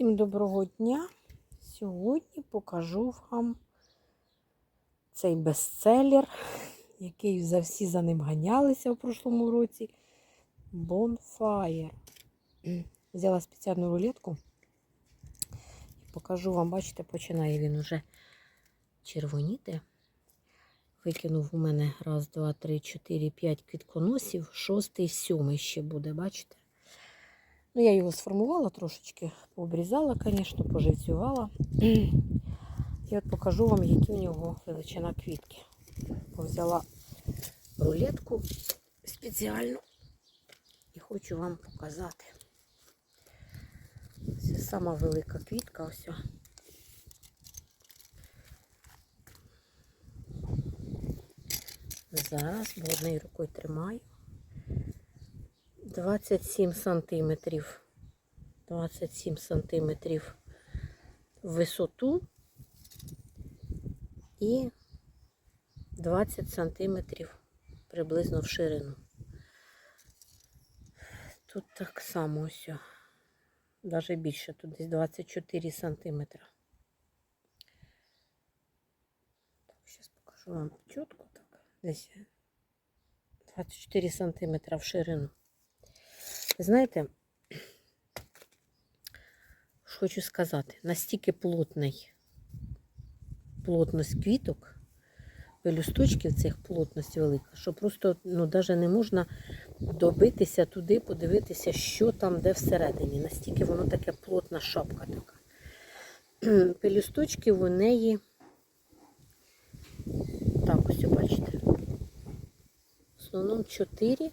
Всім доброго дня! Сьогодні покажу вам цей бестселер, який за всі за ним ганялися в прошлому році. Bonfire. Взяла спеціальну рулетку і покажу вам, бачите, починає він уже червоніти. Викинув у мене раз, два, три, чотири, п'ять квітконосів, шостий, сьомий ще буде, бачите? Ну, я його сформувала трошечки, пообрізала, звісно, поживцювала. І от покажу вам, які в нього величина квітки. Взяла рулетку спеціальну і хочу вам показати. Це сама велика квітка. Ось. Зараз бо рукою тримаю. 27 сантиметрів. 27 сантиметрів висоту і 20 сантиметрів приблизно в ширину. Тут так само ось. Навіть більше, тут десь 24 сантиметра. Зараз покажу вам чітко так. Десь 24 сантиметра в ширину. Знаєте, хочу сказати, настільки плотний плотність квіток, пелюсточків цих плотність велика, що просто ну, навіть не можна добитися туди, подивитися, що там, де всередині. Настільки воно таке плотна шапка така. Пелюсточків у неї, так, ось бачите, в основному 4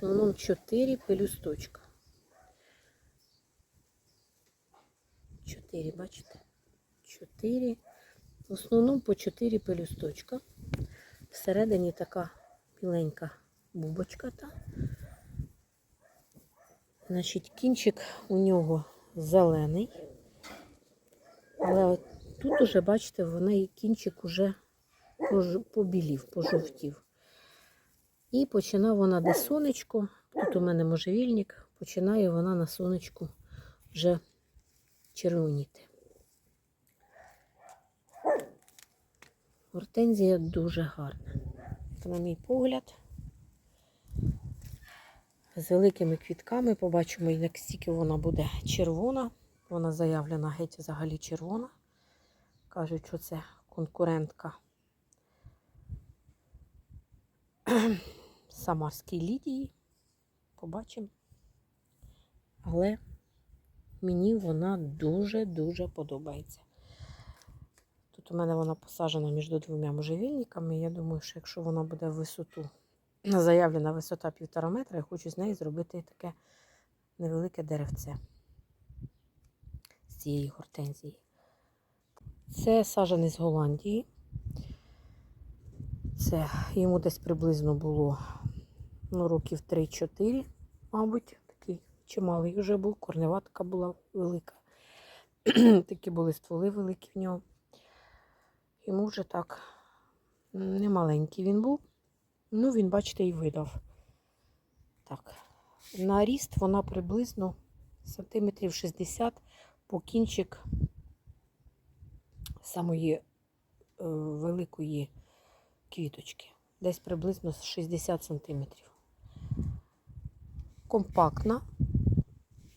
в основному 4 пелюсточка. 4, бачите? 4. В основному по 4 пелюсточка. Всередині така біленька бубочка. Та. Значить, кінчик у нього зелений. Але тут уже, бачите, вона кінчик уже побілів, пожовтів. І починає вона де сонечко. Тут у мене можжевільник, починає вона на сонечку вже червоніти. Гортензія дуже гарна. На мій погляд, з великими квітками побачимо, як стільки вона буде червона. Вона заявлена геть взагалі червона. Кажуть, що це конкурентка Самарській Лідії. Побачимо. Але мені вона дуже-дуже подобається. Тут у мене вона посаджена між двома можжевільниками. Я думаю, що якщо вона буде в висоту, заявлена висота півтора метра, я хочу з неї зробити таке невелике деревце з цієї гортензії. Це саджаний з Голландії. Це йому десь приблизно було ну, років 3-4, мабуть, такий чималий вже був, корнева така була велика. Такі були стволи великі в нього. Йому вже так немаленький він був. Ну, він, бачите, і видав. Так, на ріст вона приблизно сантиметрів 60 по кінчик самої е, великої квіточки. Десь приблизно 60 см. Компактна.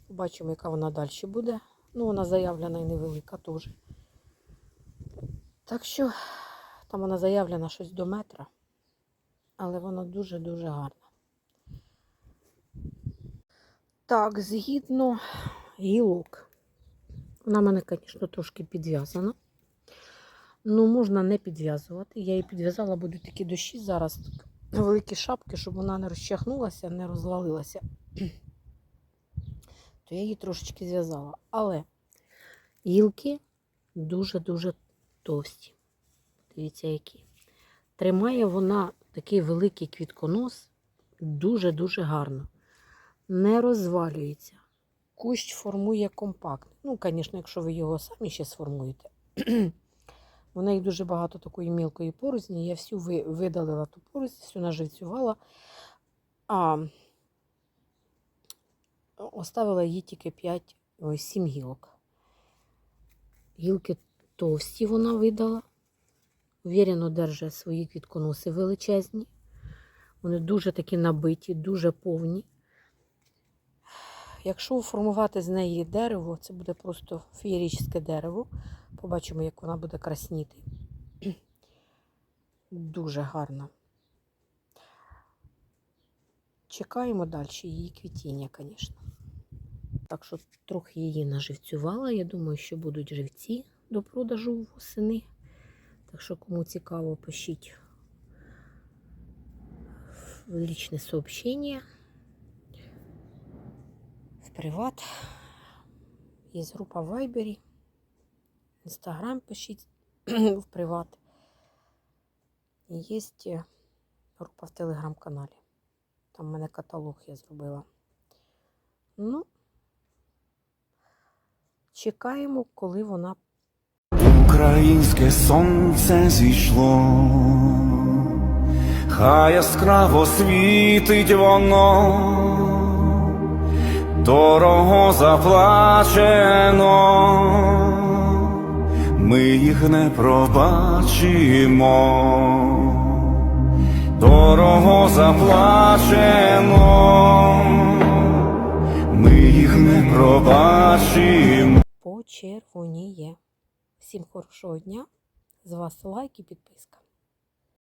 Побачимо, яка вона далі буде. Ну, вона заявлена і невелика теж. Так що, там вона заявлена щось до метра, але вона дуже-дуже гарна. Так, згідно гілок. Вона мене, звісно, трошки підв'язана. Ну, можна не підв'язувати. Я її підв'язала, будуть такі дощі зараз. Великі шапки, щоб вона не розчахнулася, не розвалилася. То я її трошечки зв'язала. Але гілки дуже-дуже товсті. Дивіться, які. Тримає вона такий великий квітконос дуже-дуже гарно. Не розвалюється. Кущ формує компактно. Ну, звісно, якщо ви його самі ще сформуєте. У неї дуже багато такої мілкої порозні. Я всю видалила ту порознь, всю наживцювала, а оставила її тільки 5 Ось сім гілок. Гілки товсті вона видала. Вірено держить свої квітконоси величезні. Вони дуже такі набиті, дуже повні. Якщо формувати з неї дерево, це буде просто феєрічне дерево. Побачимо, як вона буде красніти. Дуже гарно. Чекаємо далі її квітіння, звісно. Так що трохи її наживцювала. Я думаю, що будуть живці до продажу восени. Так що, кому цікаво, пишіть в личне сообщение, в приват. Є група в Вайбері. Інстаграм пишіть в приват. І є е, група в телеграм-каналі. Там в мене каталог я зробила. Ну, чекаємо, коли вона Українське сонце зійшло, хай яскраво світить воно, дорого заплачено, ми їх не пробачимо, дорого заплачено, ми їх не пробачимо. почервоніє. Всім хорошого дня. З вас лайк і підписка.